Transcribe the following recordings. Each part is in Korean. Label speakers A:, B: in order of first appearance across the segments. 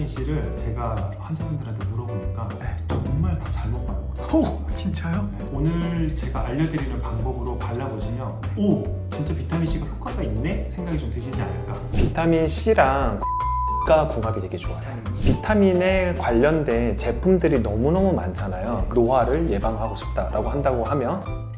A: 비타민 C를 제가 환자분들한테 물어보니까 정말 다 잘못 바르고
B: 오 진짜요?
A: 네, 오늘 제가 알려드리는 방법으로 발라보시면 오 진짜 비타민 C가 효과가 있네 생각이 좀 드시지 않을까
C: 비타민 C랑 가 궁합이 되게 좋아요. 비타민에 관련된 제품들이 너무너무 많잖아요. 노화를 예방하고 싶다라고 한다고 하면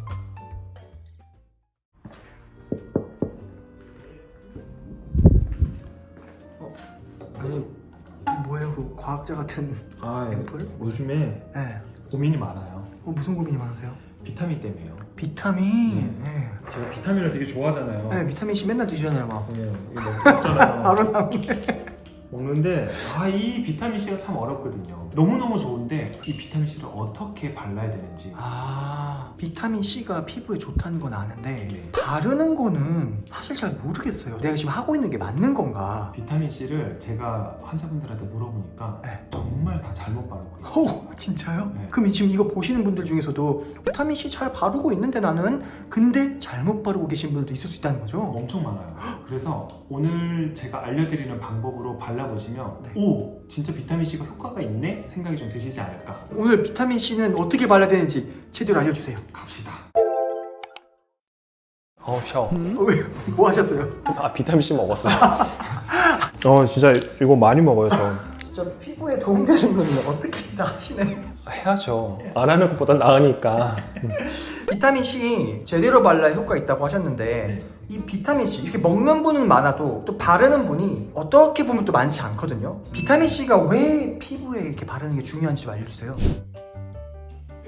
B: 과학자 같은
A: 아
B: 앰플?
A: 요즘에
B: 네.
A: 고민이 많아요
B: 어, 무슨 고민이 많으세요?
A: 비타민 때문에요
B: 비타민 네.
A: 제가 비타민을 되게 좋아하잖아요
B: 네, 비타민 C 맨날 드시잖아요 막
A: 네, 이거 먹잖아요
B: 바로 나오네
A: 먹는데 아 이 비타민 C가 참 어렵거든요. 너무 너무 좋은데 이 비타민 C를 어떻게 발라야 되는지.
B: 아 비타민 C가 피부에 좋다는 건 아는데
A: 네.
B: 바르는 거는 사실 잘 모르겠어요 내가 지금 하고 있는 게 맞는 건가
A: 비타민 C를 제가 환자분들한테 물어보니까
B: 네.
A: 정말 다 잘못 바르고 있어요.
B: 오 진짜요?
A: 네.
B: 그럼 지금 이거 보시는 분들 중에서도 비타민 C 잘 바르고 있는데 나는 근데 잘못 바르고 계신 분들도 있을 수 있다는 거죠?
A: 엄청 많아요. 그래서 오늘 제가 알려드리는 방법으로 발라보시면
B: 네.
A: 오 진짜 비타민 C가 효과가 있네 생각이 좀 드시지 않을까.
B: 오늘 비타민 C는 어떻게 발라야 되는지 제대로 알려주세요
A: 갑시다.
C: 어 샤워.
B: 어, 왜요? 뭐 하셨어요?
C: 아 비타민 C 먹었어요. 어 진짜 이거 많이 먹어요 저.
B: 진짜 피부에 도움되는 건 어떻게 다 하시네
C: 해야죠. 안 하는 것보다 나으니까.
B: 비타민 C 제대로 발라야 효과 있다고 하셨는데
A: 네.
B: 이 비타민 C 이렇게 먹는 분은 많아도 또 바르는 분이 어떻게 보면 또 많지 않거든요 비타민 C가 왜 피부에 이렇게 바르는 게 중요한지 좀 알려주세요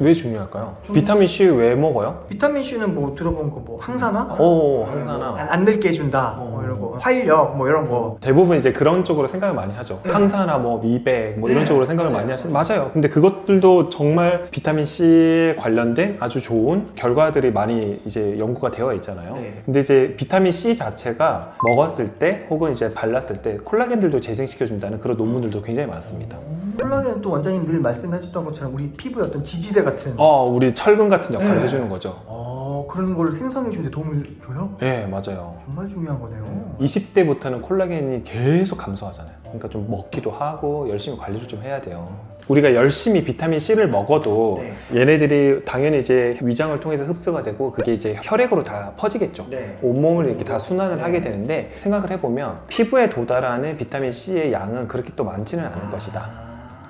C: 왜 중요할까요? 비타민 C 왜 먹어요?
B: 비타민 C는 뭐 들어본 거 뭐 항산화?
C: 오
B: 안,
C: 항산화.
B: 안 늙게 해준다 뭐
A: 어.
B: 이런 거 활력 뭐 이런 거
C: 대부분 이제 그런 쪽으로 생각을 많이 하죠. 항산화, 뭐 미백, 뭐 이런
B: 네.
C: 쪽으로 생각을 많이 하시는 맞아요. 근데 그것들도 정말 비타민 C에 관련된 아주 좋은 결과들이 많이 이제 연구가 되어 있잖아요.
B: 네.
C: 근데 이제 비타민 C 자체가 먹었을 때 혹은 이제 발랐을 때 콜라겐들도 재생시켜 준다는 그런 논문들도 굉장히 많습니다.
B: 콜라겐은 또 원장님 늘 말씀해줬던 것처럼 우리 피부에 어떤 지지대 같은
C: 어, 우리 철근 같은 역할을
B: 네.
C: 해주는 거죠.
B: 어, 그런 걸 생성해 주는데 도움을 줘요?
C: 예, 맞아요.
B: 정말 중요한 거네요
C: 20대부터는 콜라겐이 계속 감소하잖아요. 그러니까 좀 먹기도 하고 열심히 관리를 좀 해야 돼요. 우리가 열심히 비타민 C를 먹어도
B: 네.
C: 얘네들이 당연히 이제 위장을 통해서 흡수가 되고 그게 이제 혈액으로 다 퍼지겠죠.
B: 네.
C: 온몸을 이렇게 다 순환을 하게 되는데 생각을 해보면 피부에 도달하는 비타민 C의 양은 그렇게 또 많지는 않을 것이다.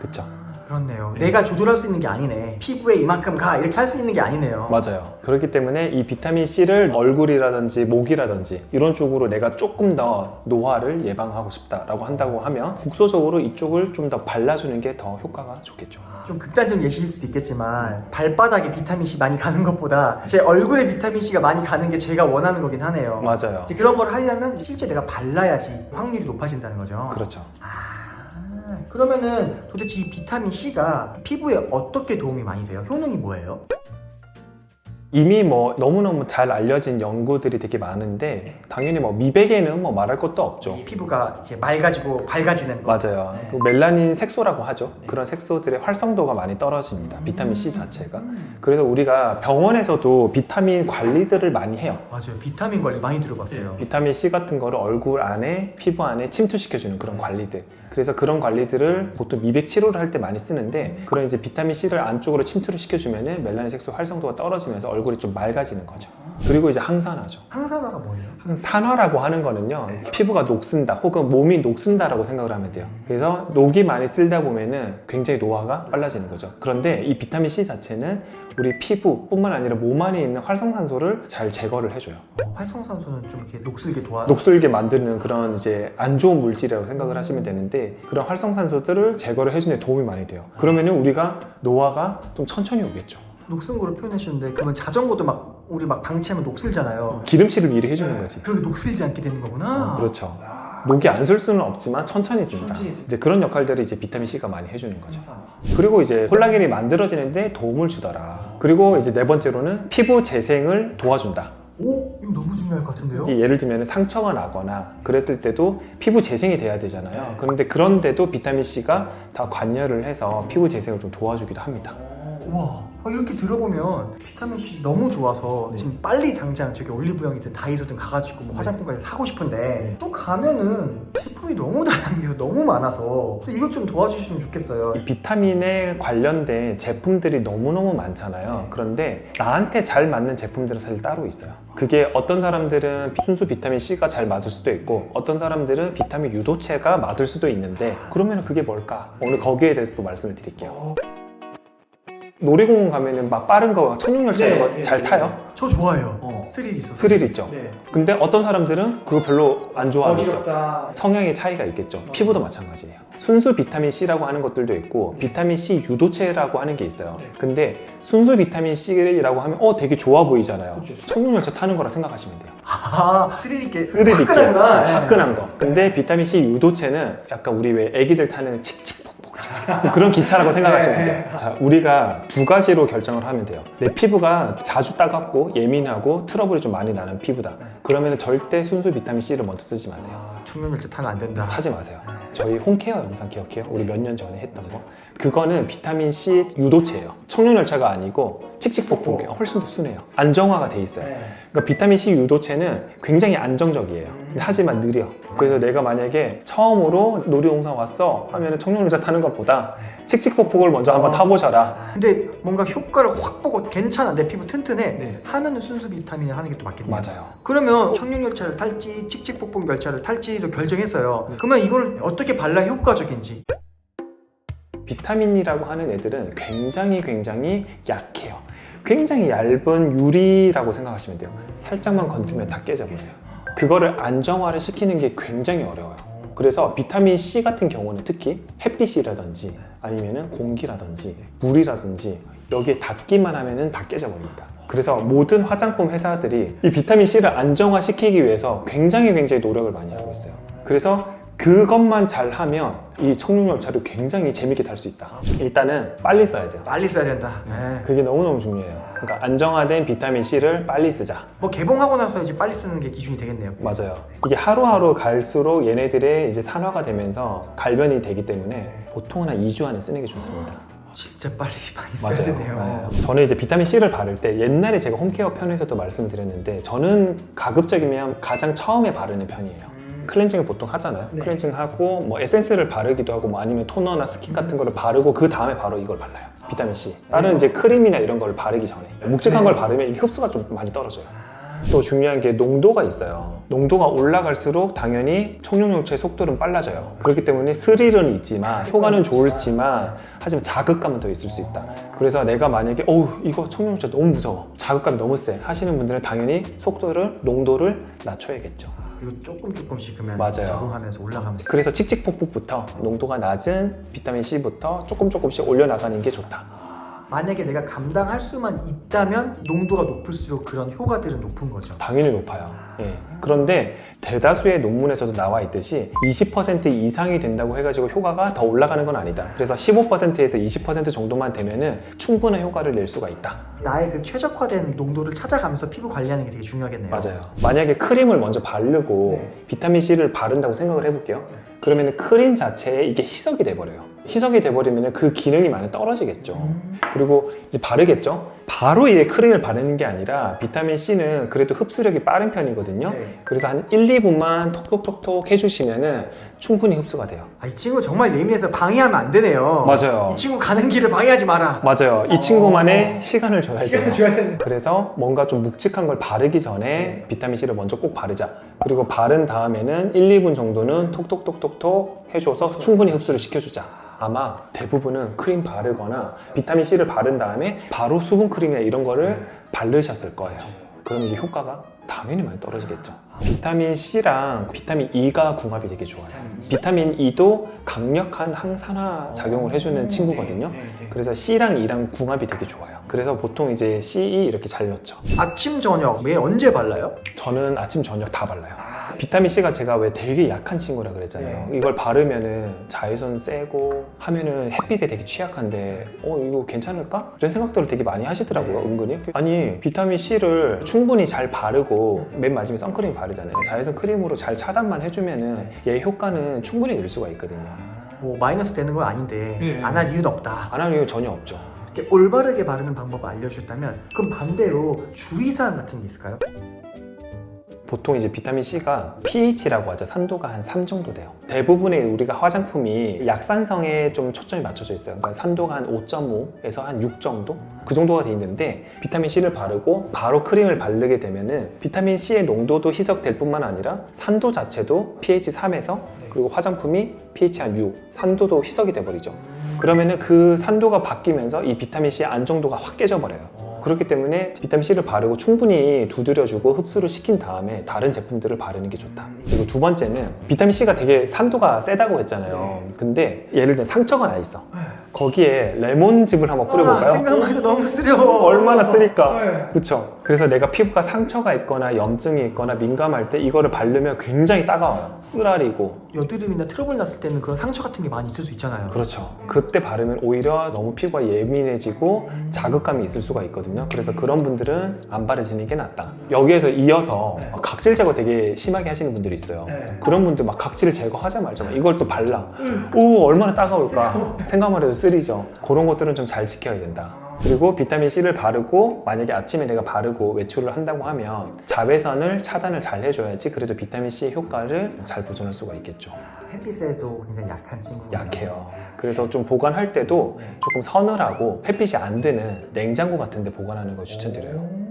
C: 그쵸.
B: 그렇네요.
A: 네.
B: 내가 조절할 수 있는 게 아니네. 피부에 이만큼 가 이렇게 할 수 있는 게 아니네요.
C: 맞아요. 그렇기 때문에 이 비타민 C를 얼굴이라든지 목이라든지 이런 쪽으로 내가 조금 더 노화를 예방하고 싶다라고 한다고 하면 국소적으로 이쪽을 좀 더 발라주는 게 더 효과가 좋겠죠.
B: 좀 극단적 예시일 수도 있겠지만 발바닥에 비타민 C 많이 가는 것보다 제 얼굴에 비타민 C가 많이 가는 게 제가 원하는 거긴 하네요.
C: 맞아요.
B: 이제 그런 걸 하려면 실제 내가 발라야지 확률이 높아진다는 거죠.
C: 그렇죠.
B: 아, 그러면은 도대체 이 비타민 C가 피부에 어떻게 도움이 많이 돼요? 효능이 뭐예요?
C: 이미 뭐 너무너무 잘 알려진 연구들이 되게 많은데 당연히 뭐 미백에는 뭐 말할 것도 없죠.
B: 이 피부가 이제 맑아지고 밝아지는 거.
C: 맞아요.
B: 네.
C: 그 멜라닌 색소라고 하죠. 그런 색소들의 활성도가 많이 떨어집니다. 비타민 C 자체가.
B: 음.
C: 그래서 우리가 병원에서도 비타민 관리들을 많이 해요.
B: 맞아요. 비타민 관리 많이 들어봤어요.
C: 비타민 C 같은 거를 얼굴 안에 피부 안에 침투시켜주는 그런 관리들. 그래서 그런 관리들을 보통 미백 치료를 할 때 많이 쓰는데 그런 이제 비타민 C를 안쪽으로 침투를 시켜주면은 멜라닌 색소 활성도가 떨어지면서 얼굴 이 좀 맑아지는 거죠. 그리고 이제 항산화죠.
B: 항산화가 뭐예요?
C: 산화라고 하는 거는요 피부가 녹슨다 혹은 몸이 녹슨다라고 생각을 하면 돼요 그래서 녹이 많이 쓸다 보면은 굉장히 노화가 빨라지는 거죠 그런데 이 비타민 C 자체는 우리 피부뿐만 아니라 몸 안에 있는 활성산소를 잘 제거를 해줘요
B: 어, 활성산소는 좀 이렇게 녹슬게 도와.
C: 녹슬게 만드는 그런 이제 안 좋은 물질이라고 생각을 하시면 되는데 그런 활성산소들을 제거를 해주는 데 도움이 많이 돼요 그러면은 우리가 노화가 좀 천천히 오겠죠
B: 녹슨 거로 표현하셨는데 그러면 자전거도 막 우리 막 방치하면 녹슬잖아요.
C: 기름칠을 미리 해주는 거지
B: 그렇게 녹슬지 않게 되는 거구나.
C: 그렇죠 녹이 안 쓸 수는 없지만 천천히 씁니다.
B: 천천히 씁니다.
C: 이제 그런 역할들을 이제 비타민 C가 많이 해주는 거죠. 그리고 이제 콜라겐이 만들어지는데 도움을 주더라. 그리고 이제 네 번째로는 피부 재생을 도와준다.
B: 오, 이거 너무 중요할 것 같은데요?
C: 예를 들면 상처가 나거나 그랬을 때도 피부 재생이 돼야 되잖아요. 그런데 그런데도 비타민 C가 다 관여를 해서 피부 재생을 좀 도와주기도 합니다.
B: 와, 어, 이렇게 들어보면 비타민 C 너무 좋아서
A: 네.
B: 지금 빨리 당장 저기 올리브영이든 다이소든 가가지고 뭐 화장품까지 사고 싶은데
A: 네.
B: 또 가면은 제품이 너무 다양해요 너무 많아서 이것 좀 도와주시면 좋겠어요
C: 이 비타민에 관련된 제품들이 너무너무 많잖아요. 그런데 나한테 잘 맞는 제품들은 사실 따로 있어요. 그게 어떤 사람들은 순수 비타민 C가 잘 맞을 수도 있고 어떤 사람들은 비타민 유도체가 맞을 수도 있는데 그러면 그게 뭘까? 오늘 거기에 대해서도 말씀을 드릴게요. 놀이공원 가면은 막 빠른 거 천연열차 이런 거 잘 타요?
B: 저 좋아해요
A: 어.
B: 스릴 있어서
C: 스릴 있죠.
B: 네.
C: 근데 어떤 사람들은 그거 별로 안 좋아하겠죠.
B: 어지럽다
C: 성향의 차이가 있겠죠. 피부도 마찬가지예요. 순수 비타민 C라고 하는 것들도 있고 비타민 C 유도체라고 하는 게 있어요.
A: 네.
C: 근데 순수 비타민 C라고 하면 어 되게 좋아 보이잖아요.
A: 그렇죠.
C: 청룡열차 타는 거라 생각하시면 돼요.
B: 아 스릴 있게
C: 스릴 있게.
B: 네.
C: 화끈한 거. 근데 비타민 C 유도체는 약간 우리 왜 애기들 타는 칙칙 그런 기차라고 생각하시면
B: 네.
C: 돼요. 자, 우리가 두 가지로 결정을 하면 돼요. 내 피부가 자주 따갑고 예민하고 트러블이 좀 많이 나는 피부다. 그러면 절대 순수 비타민 C를 먼저 쓰지 마세요.
B: 아, 청룡열차 타면 안 된다
C: 하지 마세요. 저희 홈케어 영상 기억해요? 우리 몇 년 전에 했던 거. 그거는 비타민 C 유도체예요. 청룡열차가 아니고 칙칙폭폭이 훨씬 더 순해요. 안정화가 돼 있어요.
B: 네.
C: 그러니까 비타민 C 유도체는 굉장히 안정적이에요. 근데 하지만 느려. 그래서 내가 만약에 처음으로 놀이동산 왔어 하면은 청룡열차 타는 것보다 칙칙폭폭을 먼저 한번
B: 어.
C: 타보셔라.
B: 근데 뭔가 효과를 확 보고 괜찮아 내 피부 튼튼해
A: 네.
B: 하면은 순수 비타민을 하는 게 또 맞겠네요
C: 맞아요.
B: 그러면 청룡열차를 탈지 칙칙폭폭 열차를 탈지도 결정했어요 그러면 이걸 어떻게 발라야 효과적인지
C: 비타민이라고 하는 애들은 굉장히 굉장히 약해요. 굉장히 얇은 유리라고 생각하시면 돼요. 살짝만 건드리면 다 깨져버려요. 그거를 안정화를 시키는 게 굉장히 어려워요. 그래서 비타민 C 같은 경우는 특히 햇빛이라든지 아니면은 공기라든지 물이라든지 여기에 닿기만 하면은 다 깨져버립니다. 그래서 모든 화장품 회사들이 이 비타민 C를 안정화시키기 위해서 굉장히 굉장히 노력을 많이 하고 있어요. 그래서 그것만 잘 하면 이 청룡열차를 굉장히 재밌게 탈 수 있다. 일단은 빨리 써야 돼요.
B: 빨리 써야 된다 네.
C: 그게 너무너무 중요해요. 그러니까 안정화된 비타민 C를 빨리 쓰자.
B: 뭐 개봉하고 나서 이제 빨리 쓰는 게 기준이 되겠네요
C: 맞아요. 이게 하루하루 갈수록 얘네들의 이제 산화가 되면서 갈변이 되기 때문에 보통은 한 2주 안에 쓰는 게 좋습니다.
B: 진짜 빨리 많이 써야 되네요
C: 맞아요. 저는 이제 비타민 C를 바를 때 옛날에 제가 홈케어 편에서도 말씀드렸는데 저는 가급적이면 가장 처음에 바르는 편이에요. 클렌징을 보통 하잖아요.
B: 네.
C: 클렌징 하고 뭐 에센스를 바르기도 하고 뭐 아니면 토너나 스킨 같은 거를 바르고 그 다음에 바로 이걸 발라요. 비타민 C. 다른 이제 크림이나 이런 걸 바르기 전에 묵직한
B: 네.
C: 걸 바르면 이게 흡수가 좀 많이 떨어져요. 또 중요한 게 농도가 있어요. 농도가 올라갈수록 당연히 청룡열차의 속도는 빨라져요. 그렇기 때문에 스릴은 있지만 효과는 좋을지만 하지만 자극감은 더 있을 수 있다. 그래서 내가 만약에 어우 이거 청룡열차 너무 무서워 자극감이 너무 세 하시는 분들은 당연히 속도를 농도를 낮춰야겠죠.
B: 그리고 조금 조금씩 그러면
C: 맞아요.
B: 적응하면서 올라가면서
C: 그래서 칙칙폭폭부터 농도가 낮은 비타민 C부터 조금 조금씩 올려나가는 게 좋다.
B: 만약에 내가 감당할 수만 있다면 농도가 높을수록 그런 효과들은 높은 거죠
C: 당연히 높아요. 예. 그런데 대다수의 논문에서도 나와 있듯이 20% 이상이 된다고 해가지고 효과가 더 올라가는 건 아니다. 그래서 15%에서 20% 정도만 되면은 충분한 효과를 낼 수가 있다.
B: 나의 그 최적화된 농도를 찾아가면서 피부 관리하는 게 되게 중요하겠네요
C: 맞아요. 만약에 크림을 먼저 바르고
B: 네.
C: 비타민 C를 바른다고 생각을 해볼게요. 그러면 크림 자체에 이게 희석이 돼버려요. 희석이 돼버리면 그 기능이 많이 떨어지겠죠.
B: 음.
C: 그리고 이제 바르겠죠. 바로 이 크림을 바르는 게 아니라 비타민 C는 그래도 흡수력이 빠른 편이거든요.
B: 네.
C: 그래서 한 1, 2분만 톡톡톡톡 해주시면은 충분히 흡수가 돼요.
B: 아, 이 친구 정말 예민해서 방해하면 안 되네요
C: 맞아요.
B: 이 친구 가는 길을 방해하지 마라
C: 맞아요. 이 친구만의 시간을 줘야
B: 어. 시간을
C: 돼요.
B: 줘야 되는
C: 그래서 뭔가 좀 묵직한 걸 바르기 전에
B: 네.
C: 비타민 C를 먼저 꼭 바르자. 그리고 바른 다음에는 1, 2분 정도는 톡톡톡톡톡 해줘서 충분히 흡수를 시켜주자. 아마 대부분은 크림 바르거나 비타민 C를 바른 다음에 바로 수분 크림이나 이런 거를 바르셨을 거예요. 그러면 이제 효과가 당연히 많이 떨어지겠죠. 비타민 C랑 비타민 E가 궁합이 되게 좋아요. 비타민 E도 강력한 항산화 작용을 해주는 친구거든요. 그래서 C랑 E랑 궁합이 되게 좋아요. 그래서 보통 이제 C, E 이렇게 잘 넣죠.
B: 아침 저녁 매 언제 발라요?
C: 저는 아침 저녁 다 발라요. 비타민 C가 제가 왜 되게 약한 친구라 그랬잖아요.
B: 네.
C: 이걸 바르면은 자외선 세고 하면은 햇빛에 되게 취약한데 어 이거 괜찮을까? 이런 생각들을 되게 많이 하시더라고요.
B: 네.
C: 은근히. 아니 비타민 C를 충분히 잘 바르고 맨 마지막에 선크림 바르잖아요. 자외선 크림으로 잘 차단만 해주면은 얘 효과는 충분히 낼 수가 있거든요.
B: 뭐 마이너스 되는 건 아닌데
A: 네.
B: 안할 이유는 없다
C: 안 할 이유 전혀 없죠.
B: 이렇게 올바르게 바르는 방법을 알려주셨다면 그럼 반대로 주의사항 같은 게 있을까요?
C: 보통 이제 비타민 C가 pH라고 하죠. 산도가 한 3 정도 돼요. 대부분의 우리가 화장품이 약산성에 좀 초점이 맞춰져 있어요. 그러니까 산도가 한 5.5에서 한 6 정도? 그 정도가 돼 있는데 비타민 C를 바르고 바로 크림을 바르게 되면은 비타민 C의 농도도 희석될 뿐만 아니라 산도 자체도 pH 3에서 그리고 화장품이 pH 한 6, 산도도 희석이 돼 버리죠. 그러면은 그 산도가 바뀌면서 이 비타민 C의 안정도가 확 깨져 버려요. 그렇기 때문에 비타민 C를 바르고 충분히 두드려주고 흡수를 시킨 다음에 다른 제품들을 바르는 게 좋다. 그리고 두 번째는 비타민 C가 되게 산도가 세다고 했잖아요. 근데 예를 들어 상처가 나 있어. 거기에 레몬즙을 한번 뿌려볼까요?
B: 아, 생각만 해도 너무 쓰려.
C: 얼마나 쓰릴까?
B: 네.
C: 그쵸? 그래서 내가 피부가 상처가 있거나 염증이 있거나 민감할 때 이거를 바르면 굉장히 따가워요. 쓰라리고.
B: 여드름이나 트러블 났을 때는 그런 상처 같은 게 많이 있을 수 있잖아요.
C: 그렇죠. 그때 바르면 오히려 너무 피부가 예민해지고 자극감이 있을 수가 있거든요. 그래서 그런 분들은 안 바르시는 게 낫다. 여기에서 이어서
B: 네.
C: 각질 제거 되게 심하게 하시는 분들이 있어요.
B: 네.
C: 그런 분들 막 각질을 제거하자마자 막 이걸 또 발라. 오 얼마나 따가울까. 생각만 해도 쓰리죠. 그런 것들은 좀 잘 지켜야 된다. 그리고 비타민 C를 바르고 만약에 아침에 내가 바르고 외출을 한다고 하면 자외선을 차단을 잘 해줘야지 그래도 비타민 C의 효과를 잘 보존할 수가 있겠죠.
B: 햇빛에도 굉장히 약한 친구.
C: 약해요. 그래서 좀 보관할 때도 조금 서늘하고 햇빛이 안 드는 냉장고 같은 데 보관하는 걸 추천드려요.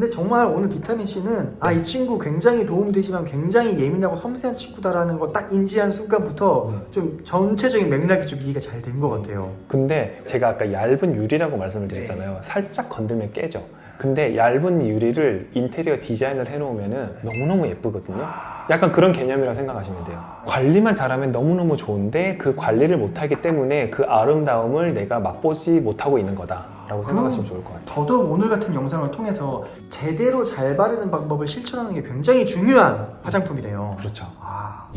B: 근데 정말 오늘 비타민 C는 아 이 친구 굉장히 도움이 되지만 굉장히 예민하고 섬세한 친구다라는 걸 딱 인지한 순간부터 좀 전체적인 맥락이 좀 이해가 잘 된 것 같아요.
C: 근데 제가 아까 얇은 유리라고 말씀을 드렸잖아요. 살짝 건들면 깨져. 근데 얇은 유리를 인테리어 디자인을 해놓으면 너무너무 예쁘거든요. 약간 그런 개념이라 생각하시면 돼요. 관리만 잘하면 너무너무 좋은데 그 관리를 못하기 때문에 그 아름다움을 내가 맛보지 못하고 있는 거다 라고 생각하시면 좋을 것 같아요.
B: 더더욱 오늘 같은 영상을 통해서 제대로 잘 바르는 방법을 실천하는 게 굉장히 중요한 화장품이네요.
C: 그렇죠.
B: 아,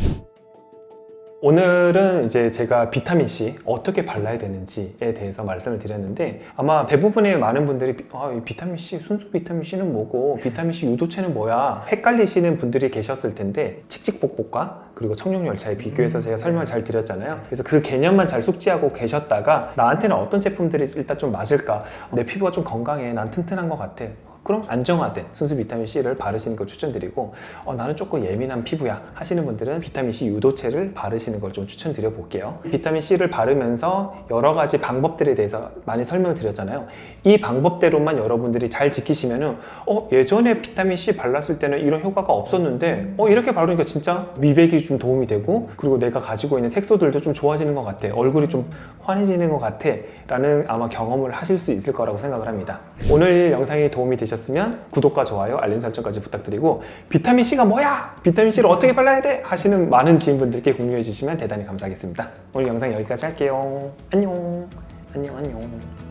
C: 오늘은 이제 제가 비타민 C 어떻게 발라야 되는지에 대해서 말씀을 드렸는데 아마 대부분의 많은 분들이 비- 아, 이 비타민 C 순수 비타민 C는 뭐고 비타민 C 유도체는 뭐야 헷갈리시는 분들이 계셨을 텐데 칙칙복복과 그리고 청룡열차에 비교해서 제가 설명을 잘 드렸잖아요. 그래서 그 개념만 잘 숙지하고 계셨다가 나한테는 어떤 제품들이 일단 좀 맞을까? 내 피부가 좀 건강해, 난 튼튼한 것 같아. 그럼 안정화된 순수 비타민 C를 바르시는 걸 추천드리고 어, 나는 조금 예민한 피부야 하시는 분들은 비타민 C 유도체를 바르시는 걸 좀 추천드려 볼게요. 비타민 C를 바르면서 여러 가지 방법들에 대해서 많이 설명을 드렸잖아요. 이 방법대로만 여러분들이 잘 지키시면은 어 예전에 비타민 C 발랐을 때는 이런 효과가 없었는데 어 이렇게 바르니까 진짜 미백이 좀 도움이 되고 그리고 내가 가지고 있는 색소들도 좀 좋아지는 것 같아. 얼굴이 좀 환해지는 것 같아. 라는 아마 경험을 하실 수 있을 거라고 생각을 합니다. 오늘 영상이 도움이 되셨 재미있으셨으면 구독과 좋아요, 알림 설정까지 부탁드리고 비타민 C가 뭐야? 비타민 C를 어떻게 발라야 돼? 하시는 많은 지인분들께 공유해 주시면 대단히 감사하겠습니다. 오늘 영상 여기까지 할게요. 안녕. 안녕 안녕.